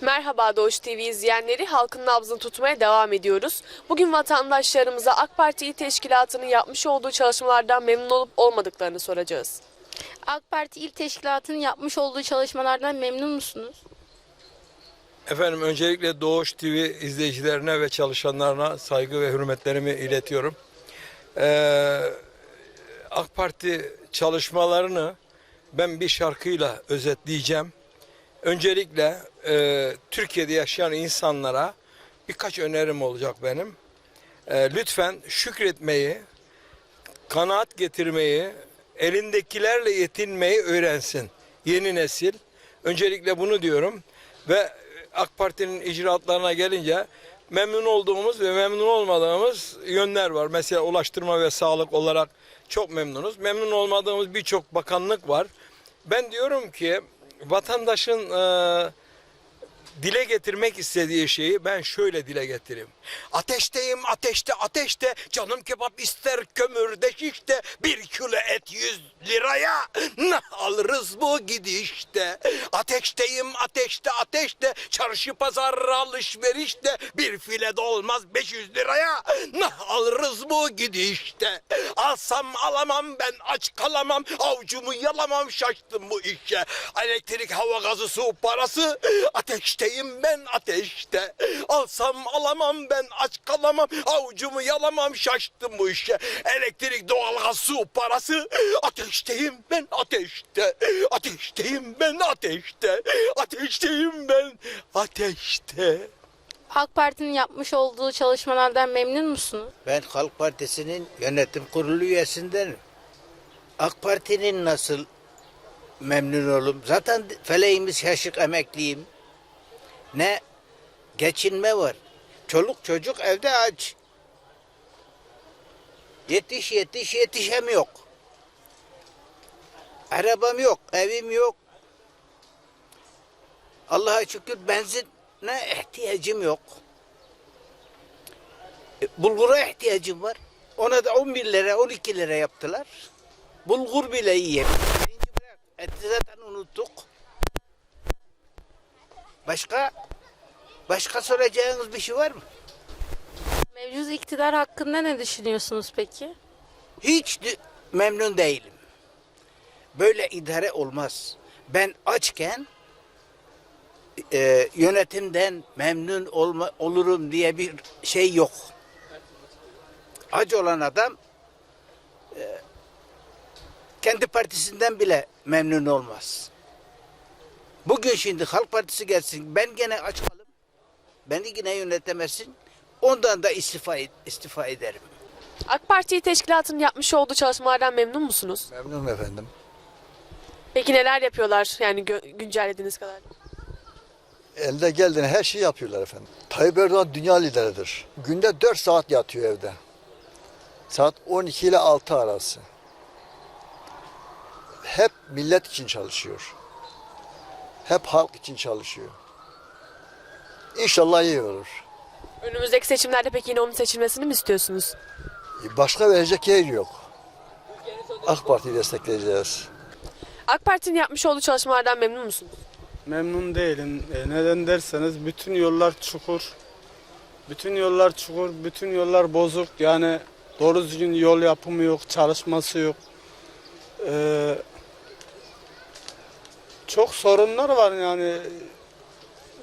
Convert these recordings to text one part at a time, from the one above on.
Merhaba Doğuş TV izleyenleri, halkın nabzını tutmaya devam ediyoruz. Bugün vatandaşlarımıza AK Parti İl Teşkilatı'nın yapmış olduğu çalışmalardan memnun olup olmadıklarını soracağız. AK Parti İl Teşkilatı'nın yapmış olduğu çalışmalardan memnun musunuz? Efendim öncelikle Doğuş TV izleyicilerine ve çalışanlarına saygı ve hürmetlerimi iletiyorum. Ee, AK Parti çalışmalarını ben bir şarkıyla özetleyeceğim. Öncelikle e, Türkiye'de yaşayan insanlara birkaç önerim olacak benim. E, lütfen şükretmeyi, kanaat getirmeyi, elindekilerle yetinmeyi öğrensin yeni nesil. Öncelikle bunu diyorum ve AK Parti'nin icraatlarına gelince memnun olduğumuz ve memnun olmadığımız yönler var. Mesela ulaştırma ve sağlık olarak çok memnunuz. Memnun olmadığımız birçok bakanlık var. Ben diyorum ki vatandaşın eee dile getirmek istediği şeyi ben şöyle dile getireyim. Ateşteyim ateşte ateşte canım kebap ister kömürde şişte bir kilo et yüz liraya ne alırız bu gidişte. Ateşteyim ateşte ateşte çarşı pazar alışverişte bir file de olmaz 500 liraya ne alırız bu gidişte. Alsam alamam ben aç kalamam avcumu yalamam şaştım bu işe. Elektrik hava gazı su parası ateşteyim ben ateşte. Alsam alamam ben aç kalamam avucumu yalamam şaştım bu işe. Elektrik doğalgaz su parası ateşteyim ben ateşte. Ateşteyim ben ateşte. Ateşteyim ben ateşte. AK Parti'nin yapmış olduğu çalışmalardan memnun musunuz? Ben Halk Partisi'nin yönetim kurulu üyesindenim. AK Parti'nin nasıl memnun olum? Zaten feleğimiz şaşık emekliyim. Ne geçinme var. Çoluk çocuk evde aç. Yetiş yetiş yetişem yok. Arabam yok, evim yok. Allah'a şükür benzine ihtiyacım yok. E, Bulgura ihtiyacım var. Ona da 11 lira 12 lira yaptılar. Bulgur bile yiyemiyor. Eti zaten unuttuk. Başka? Başka soracağınız bir şey var mı? Mevcut iktidar hakkında ne düşünüyorsunuz peki? Hiç memnun değilim. Böyle idare olmaz. Ben açken e, yönetimden memnun olma, olurum diye bir şey yok. Aç olan adam e, kendi partisinden bile memnun olmaz. Bugün şimdi Halk Partisi gelsin, ben gene aç kalım, beni yine yönetemezsin, ondan da istifa, istifa ederim. AK Parti İl Teşkilatı'nın yapmış olduğu çalışmalardan memnun musunuz? Memnunum efendim. Peki neler yapıyorlar yani gö- güncellediğiniz kadar? Elde geldiğine her şeyi yapıyorlar efendim. Tayyip Erdoğan dünya lideridir. Günde 4 saat yatıyor evde. Saat 12 ile 6 arası. Hep millet için çalışıyor. Hep halk için çalışıyor. İnşallah iyi olur. Önümüzdeki seçimlerde peki yine onun seçilmesini mi istiyorsunuz? Başka verecek yer yok. AK Parti'yi destekleyeceğiz. AK Parti'nin yapmış olduğu çalışmalardan memnun musunuz? Memnun değilim. E, neden derseniz bütün yollar çukur. Bütün yollar çukur, bütün yollar bozuk. Yani doğru düzgün yol yapımı yok, çalışması yok. E, çok sorunlar var yani.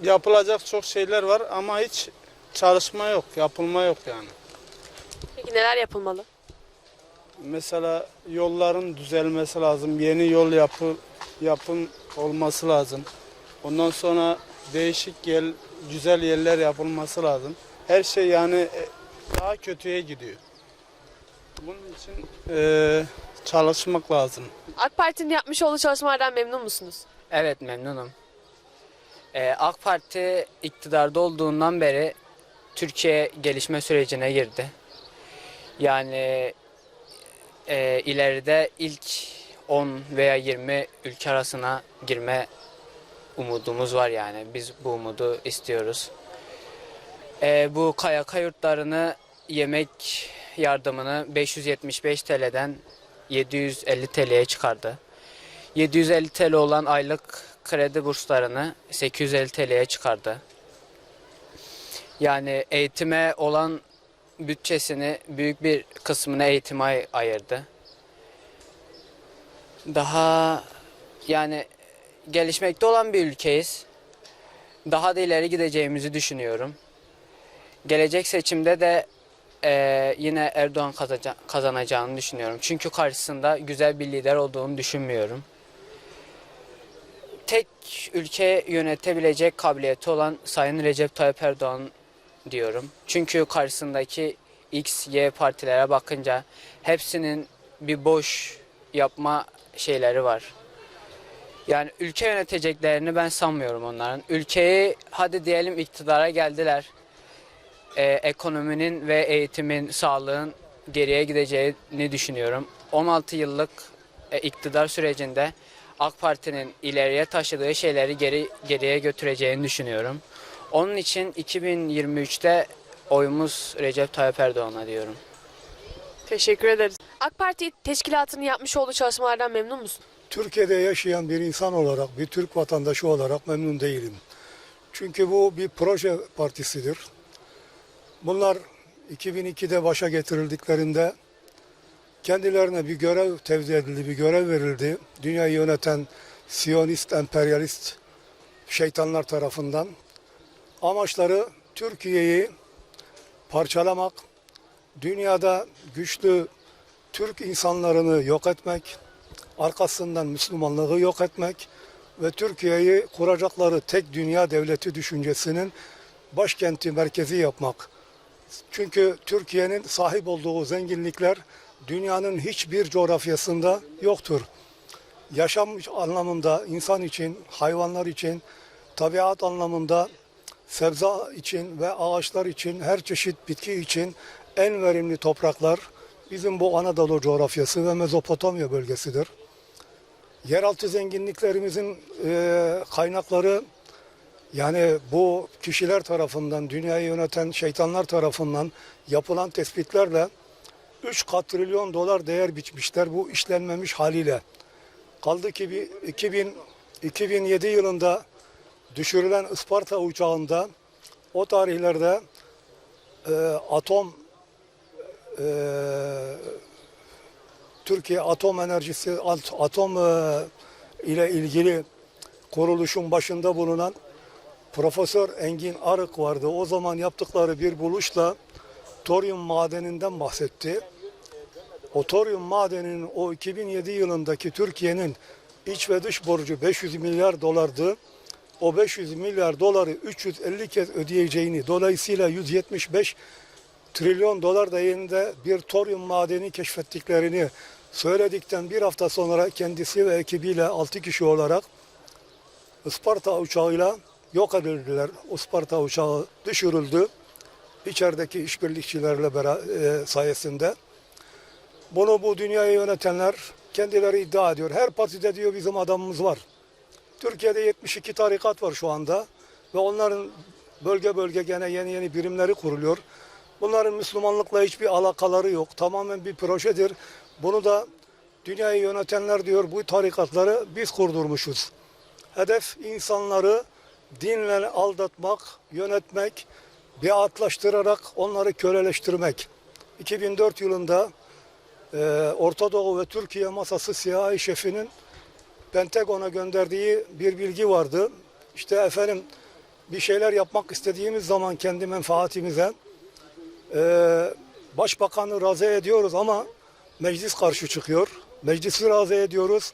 Yapılacak çok şeyler var ama hiç çalışma yok, yapılma yok yani. Peki neler yapılmalı? Mesela yolların düzelmesi lazım. Yeni yol yapı yapım olması lazım. Ondan sonra değişik yer, güzel yerler yapılması lazım. Her şey yani e, daha kötüye gidiyor. Bunun için e, çalışmak lazım. AK Parti'nin yapmış olduğu çalışmalardan memnun musunuz? Evet memnunum. Ee, AK Parti iktidarda olduğundan beri Türkiye gelişme sürecine girdi. Yani e, ileride ilk 10 veya 20 ülke arasına girme umudumuz var yani. Biz bu umudu istiyoruz. Ee, bu KYK yurtlarını yemek yardımını 575 TL'den 750 TL'ye çıkardı. 750 TL olan aylık kredi burslarını 850 TL'ye çıkardı. Yani eğitime olan bütçesini büyük bir kısmını eğitime ay- ayırdı. Daha yani gelişmekte olan bir ülkeyiz. Daha da ileri gideceğimizi düşünüyorum. Gelecek seçimde de eee, yine Erdoğan kazanacağını düşünüyorum. Çünkü karşısında güzel bir lider olduğunu düşünmüyorum. Tek ülke yönetebilecek kabiliyeti olan Sayın Recep Tayyip Erdoğan diyorum. Çünkü karşısındaki X, Y partilere bakınca hepsinin bir boş yapma şeyleri var. Yani ülke yöneteceklerini ben sanmıyorum onların. Ülkeyi hadi diyelim iktidara geldiler. Ee, ekonominin ve eğitimin, sağlığın geriye gideceğini düşünüyorum. 16 yıllık e, iktidar sürecinde AK Parti'nin ileriye taşıdığı şeyleri geri geriye götüreceğini düşünüyorum. Onun için 2023'te oyumuz Recep Tayyip Erdoğan'a diyorum. Teşekkür ederiz. AK Parti teşkilatının yapmış olduğu çalışmalardan memnun musun? Türkiye'de yaşayan bir insan olarak, bir Türk vatandaşı olarak memnun değilim. Çünkü bu bir proje partisidir. Bunlar 2002'de başa getirildiklerinde kendilerine bir görev tevzi edildi, bir görev verildi. Dünyayı yöneten Siyonist, emperyalist şeytanlar tarafından. Amaçları Türkiye'yi parçalamak, dünyada güçlü Türk insanlarını yok etmek, arkasından Müslümanlığı yok etmek ve Türkiye'yi kuracakları tek dünya devleti düşüncesinin başkenti merkezi yapmak. Çünkü Türkiye'nin sahip olduğu zenginlikler dünyanın hiçbir coğrafyasında yoktur. Yaşam anlamında insan için, hayvanlar için, tabiat anlamında sebze için ve ağaçlar için, her çeşit bitki için en verimli topraklar bizim bu Anadolu coğrafyası ve Mezopotamya bölgesidir. Yeraltı zenginliklerimizin e, kaynakları yani bu kişiler tarafından, dünyayı yöneten şeytanlar tarafından yapılan tespitlerle 3 katrilyon dolar değer biçmişler bu işlenmemiş haliyle. Kaldı ki bir 2000, 2007 yılında düşürülen Isparta uçağında o tarihlerde e, atom e, Türkiye Atom Enerjisi At- Atom e, ile ilgili kuruluşun başında bulunan Profesör Engin Arık vardı. O zaman yaptıkları bir buluşla toryum madeninden bahsetti. O toryum madeninin o 2007 yılındaki Türkiye'nin iç ve dış borcu 500 milyar dolardı. O 500 milyar doları 350 kez ödeyeceğini, dolayısıyla 175 trilyon dolar değerinde bir toryum madeni keşfettiklerini söyledikten bir hafta sonra kendisi ve ekibiyle 6 kişi olarak Isparta uçağıyla yok edildiler. Isparta uçağı düşürüldü. İçerideki işbirlikçilerle bera- e, sayesinde. Bunu bu dünyayı yönetenler kendileri iddia ediyor. Her partide diyor bizim adamımız var. Türkiye'de 72 tarikat var şu anda ve onların bölge bölge gene yeni yeni birimleri kuruluyor. Bunların Müslümanlıkla hiçbir alakaları yok. Tamamen bir projedir. Bunu da dünyayı yönetenler diyor bu tarikatları biz kurdurmuşuz. Hedef insanları dinle aldatmak, yönetmek, biatlaştırarak onları köleleştirmek. 2004 yılında e, Orta Doğu ve Türkiye masası CIA şefinin Pentagon'a gönderdiği bir bilgi vardı. İşte efendim bir şeyler yapmak istediğimiz zaman kendi menfaatimize e, başbakanı razı ediyoruz ama meclis karşı çıkıyor. Meclisi razı ediyoruz.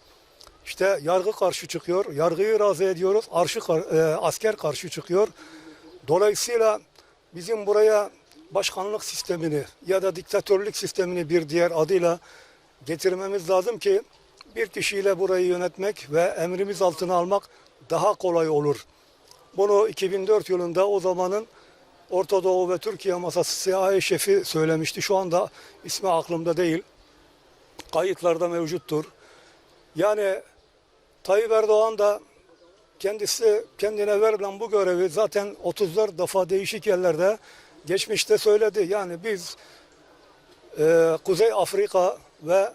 İşte yargı karşı çıkıyor. Yargıyı razı ediyoruz. Arşı, e, asker karşı çıkıyor. Dolayısıyla bizim buraya başkanlık sistemini ya da diktatörlük sistemini bir diğer adıyla getirmemiz lazım ki bir kişiyle burayı yönetmek ve emrimiz altına almak daha kolay olur. Bunu 2004 yılında o zamanın Orta Doğu ve Türkiye masası CIA şefi söylemişti. Şu anda ismi aklımda değil. Kayıtlarda mevcuttur. Yani Tayyip Erdoğan da kendisi kendine verilen bu görevi zaten 34 defa değişik yerlerde geçmişte söyledi. Yani biz e, Kuzey Afrika ve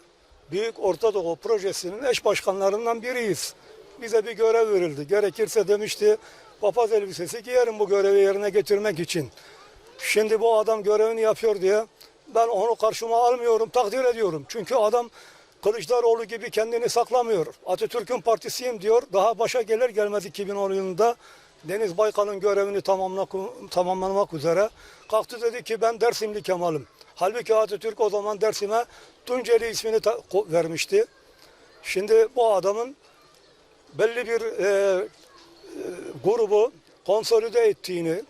Büyük Orta Doğu Projesi'nin eş başkanlarından biriyiz. bize bir görev verildi. Gerekirse demişti papaz elbisesi giyerim bu görevi yerine getirmek için. Şimdi bu adam görevini yapıyor diye ben onu karşıma almıyorum, takdir ediyorum. Çünkü adam Kılıçdaroğlu gibi kendini saklamıyor. Atatürk'ün partisiyim diyor. Daha başa gelir gelmez 2010 yılında Deniz Baykal'ın görevini tamamlamak, tamamlamak üzere kalktı dedi ki ben Dersimli Kemal'im. Halbuki Atatürk o zaman Dersim'e Tunceli ismini vermişti. Şimdi bu adamın belli bir e, grubu konsolide ettiğini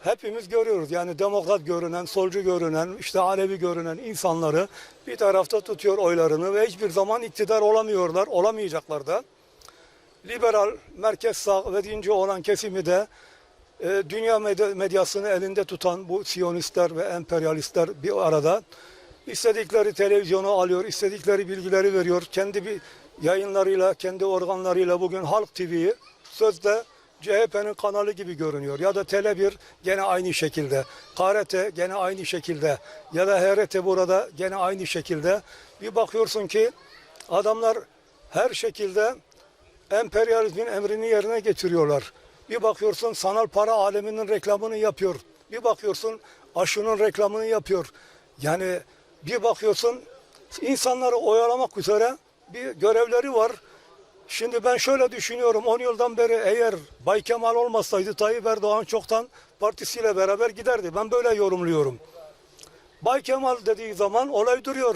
hepimiz görüyoruz. Yani demokrat görünen, solcu görünen, işte Alevi görünen insanları bir tarafta tutuyor oylarını ve hiçbir zaman iktidar olamıyorlar, olamayacaklar da. Liberal, merkez sağ ve dinci olan kesimi de e, dünya medya- medyasını elinde tutan bu siyonistler ve emperyalistler bir arada istedikleri televizyonu alıyor, istedikleri bilgileri veriyor. Kendi bir yayınlarıyla, kendi organlarıyla bugün Halk TV'yi sözde CHP'nin kanalı gibi görünüyor. Ya da Tele1 gene aynı şekilde. KRT gene aynı şekilde. Ya da HRT burada gene aynı şekilde. Bir bakıyorsun ki adamlar her şekilde emperyalizmin emrini yerine getiriyorlar. Bir bakıyorsun sanal para aleminin reklamını yapıyor. Bir bakıyorsun aşının reklamını yapıyor. Yani bir bakıyorsun insanları oyalamak üzere bir görevleri var. Şimdi ben şöyle düşünüyorum 10 yıldan beri eğer Bay Kemal olmasaydı Tayyip Erdoğan çoktan partisiyle beraber giderdi. Ben böyle yorumluyorum. Bay Kemal dediği zaman olay duruyor.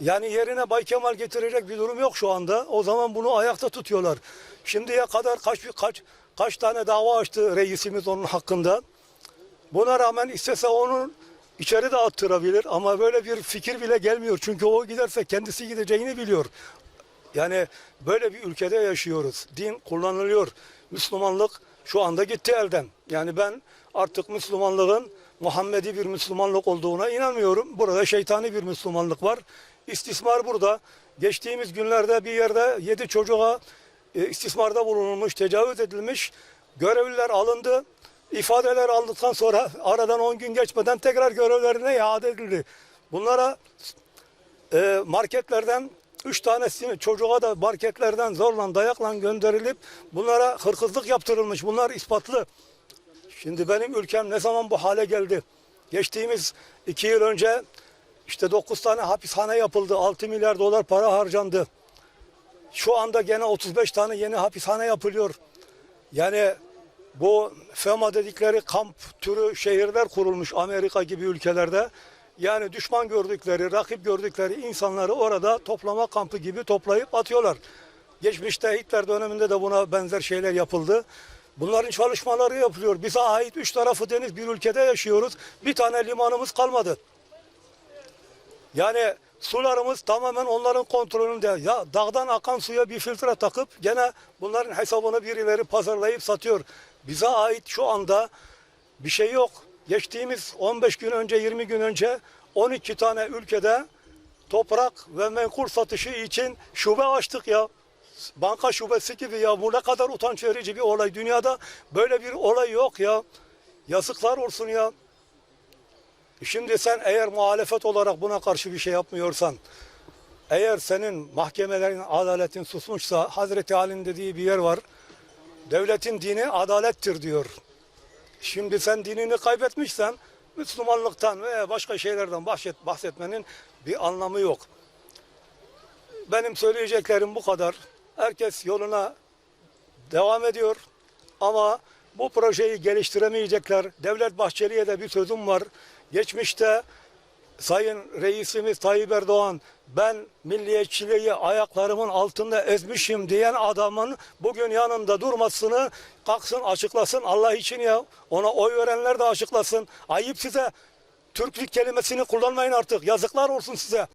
Yani yerine Bay Kemal getirecek bir durum yok şu anda. O zaman bunu ayakta tutuyorlar. Şimdiye kadar kaç kaç kaç tane dava açtı reisimiz onun hakkında. Buna rağmen istese onun içeri de attırabilir ama böyle bir fikir bile gelmiyor. Çünkü o giderse kendisi gideceğini biliyor. Yani böyle bir ülkede yaşıyoruz. Din kullanılıyor. Müslümanlık şu anda gitti elden. Yani ben artık Müslümanlığın Muhammedi bir Müslümanlık olduğuna inanmıyorum. Burada şeytani bir Müslümanlık var. İstismar burada. Geçtiğimiz günlerde bir yerde yedi çocuğa e, istismarda bulunulmuş, tecavüz edilmiş. Görevliler alındı. İfadeler aldıktan sonra aradan 10 gün geçmeden tekrar görevlerine iade edildi. Bunlara e, marketlerden üç tanesini çocuğa da marketlerden zorla dayakla gönderilip bunlara hırkızlık yaptırılmış. Bunlar ispatlı. Şimdi benim ülkem ne zaman bu hale geldi? Geçtiğimiz iki yıl önce işte 9 tane hapishane yapıldı. 6 milyar dolar para harcandı. Şu anda gene 35 tane yeni hapishane yapılıyor. Yani bu FEMA dedikleri kamp türü şehirler kurulmuş Amerika gibi ülkelerde. Yani düşman gördükleri, rakip gördükleri insanları orada toplama kampı gibi toplayıp atıyorlar. Geçmişte Hitler döneminde de buna benzer şeyler yapıldı. Bunların çalışmaları yapılıyor. Bize ait üç tarafı deniz bir ülkede yaşıyoruz. Bir tane limanımız kalmadı. Yani sularımız tamamen onların kontrolünde. Ya dağdan akan suya bir filtre takıp gene bunların hesabını birileri pazarlayıp satıyor. Bize ait şu anda bir şey yok. Geçtiğimiz 15 gün önce 20 gün önce 12 tane ülkede toprak ve menkul satışı için şube açtık ya. Banka şubesi gibi ya bu ne kadar utanç verici bir olay. Dünyada böyle bir olay yok ya. Yazıklar olsun ya. Şimdi sen eğer muhalefet olarak buna karşı bir şey yapmıyorsan, eğer senin mahkemelerin adaletin susmuşsa Hazreti Ali'nin dediği bir yer var. Devletin dini adalettir diyor. Şimdi sen dinini kaybetmişsen Müslümanlıktan veya başka şeylerden bahset, bahsetmenin bir anlamı yok. Benim söyleyeceklerim bu kadar. Herkes yoluna devam ediyor. Ama bu projeyi geliştiremeyecekler. Devlet Bahçeli'ye de bir sözüm var. Geçmişte Sayın Reisimiz Tayyip Erdoğan ben milliyetçiliği ayaklarımın altında ezmişim diyen adamın bugün yanında durmasını kalksın açıklasın Allah için ya. Ona oy verenler de açıklasın. Ayıp size. Türklük kelimesini kullanmayın artık. Yazıklar olsun size.